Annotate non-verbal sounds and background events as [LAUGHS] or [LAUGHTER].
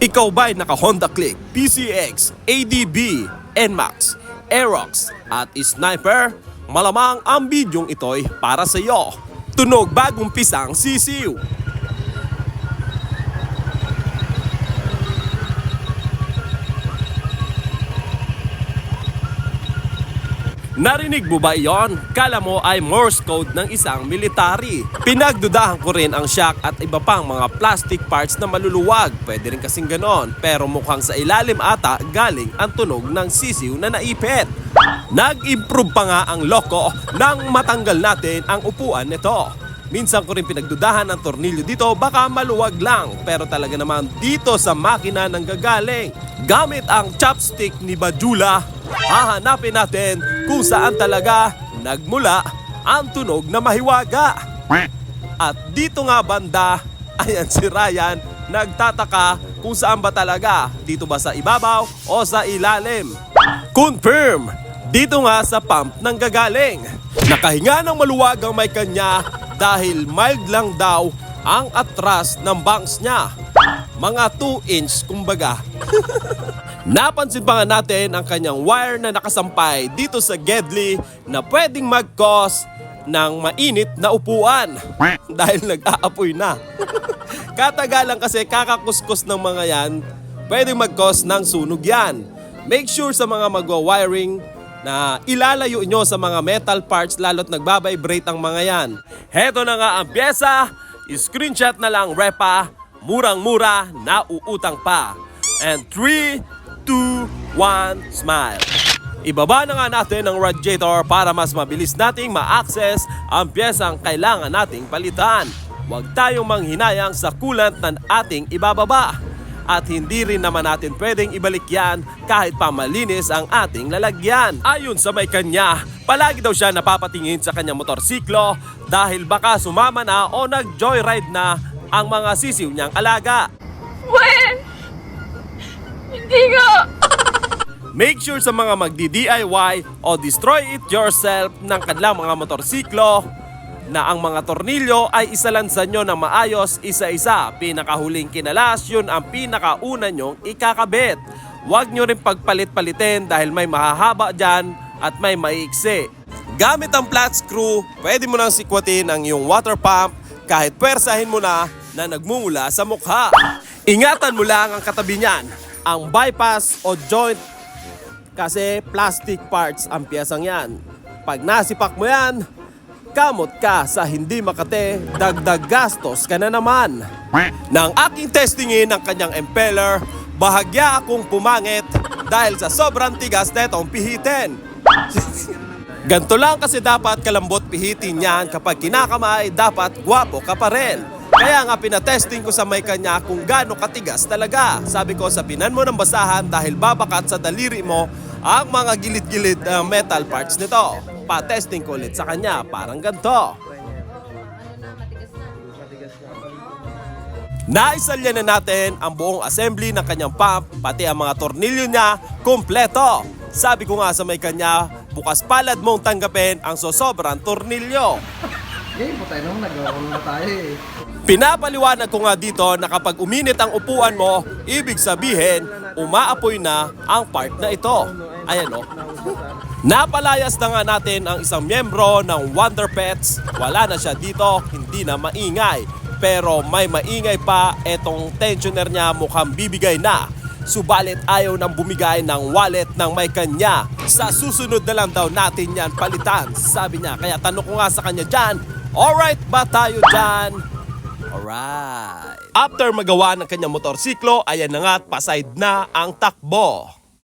Ikaw ba'y naka Honda Click, PCX, ADB, NMAX, Aerox at Sniper? Malamang ang bidyong ito'y para sa iyo. Tunog bagong pisang sisiw. Narinig mo ba yon? Kala mo ay Morse code ng isang military. Pinagdudahan ko rin ang shock at iba pang mga plastic parts na maluluwag. Pwede rin kasing ganon. Pero mukhang sa ilalim ata galing ang tunog ng sisiw na naipit. Nag-improve pa nga ang loko nang matanggal natin ang upuan nito. Minsan ko rin pinagdudahan ang tornilyo dito baka maluwag lang pero talaga naman dito sa makina nang gagaling. Gamit ang chopstick ni Bajula, hahanapin natin kung saan talaga nagmula ang tunog na mahiwaga. At dito nga banda, [LAUGHS] ayan si Ryan, nagtataka kung saan ba talaga, dito ba sa ibabaw o sa ilalim. Confirm! Dito nga sa pump ng gagaling. Nakahinga ng maluwag ang may kanya dahil mild lang daw ang atras ng banks niya. Mga 2 inch kumbaga. [LAUGHS] Napansin pa nga natin ang kanyang wire na nakasampay dito sa Gedli na pwedeng mag-cause ng mainit na upuan [LAUGHS] dahil nag-aapoy na. [LAUGHS] Katagalan kasi kakakuskus ng mga yan, pwedeng mag-cause ng sunog yan. Make sure sa mga magwa-wiring na ilalayo nyo sa mga metal parts lalo't nagbabibrate ang mga yan. Heto na nga ang pyesa, screenshot na lang repa, murang-mura, nauutang pa. And 3, 2, 1, smile. Ibaba na nga natin ang radiator para mas mabilis nating ma-access ang pyesang kailangan nating palitan. Huwag tayong manghinayang sa coolant na ating ibababa. At hindi rin naman natin pwedeng ibalik yan kahit pa malinis ang ating lalagyan. Ayon sa may kanya, palagi daw siya napapatingin sa kanyang motorsiklo dahil baka sumama na o nag-joyride na ang mga sisiw niyang alaga. When? Hindi nga. Make sure sa mga magdi-DIY o destroy it yourself ng kanilang mga motorsiklo na ang mga tornilyo ay isalansan nyo ng maayos isa-isa. Pinakahuling kinalas, yun ang pinakauna nyong ikakabit. Huwag nyo rin pagpalit-palitin dahil may mahahaba dyan at may maiiksi. Gamit ang flat screw, pwede mo nang sikwatin ang iyong water pump kahit pwersahin mo na na nagmumula sa mukha. Ingatan mo lang ang katabi niyan, ang bypass o joint kasi plastic parts ang piyesang yan. Pag nasipak mo yan, kamot ka sa hindi makate, dagdag gastos ka na naman. Nang aking testingin ang kanyang impeller, bahagya akong pumangit dahil sa sobrang tigas netong pihitin. Ganto lang kasi dapat kalambot pihitin yan kapag kinakamay, dapat gwapo ka pa rin. Kaya nga pinatesting ko sa may kanya kung gaano katigas talaga. Sabi ko, sabinan mo ng basahan dahil babakat sa daliri mo ang mga gilid-gilid na metal parts nito. Pa-testing ko ulit sa kanya, parang ganito. Naisalya na natin ang buong assembly ng kanyang pump, pati ang mga tornilyo niya, kumpleto. Sabi ko nga sa may kanya, bukas palad mong tanggapin ang sosobrang tornilyo. Eh, putay nung nagawa na tayo eh. Pinapaliwanag ko nga dito na kapag uminit ang upuan mo, ibig sabihin, umaapoy na ang part na ito. Ayan o. Napalayas na nga natin ang isang miyembro ng Wonder Pets. Wala na siya dito, hindi na maingay. Pero may maingay pa, etong tensioner niya mukhang bibigay na. Subalit ayaw nang bumigay ng wallet ng may kanya. Sa susunod na lang daw natin yan palitan, sabi niya. Kaya tanong ko nga sa kanya dyan, alright ba tayo dyan? Alright. After magawa ng kanyang motorsiklo, ayan na nga at paside na ang takbo.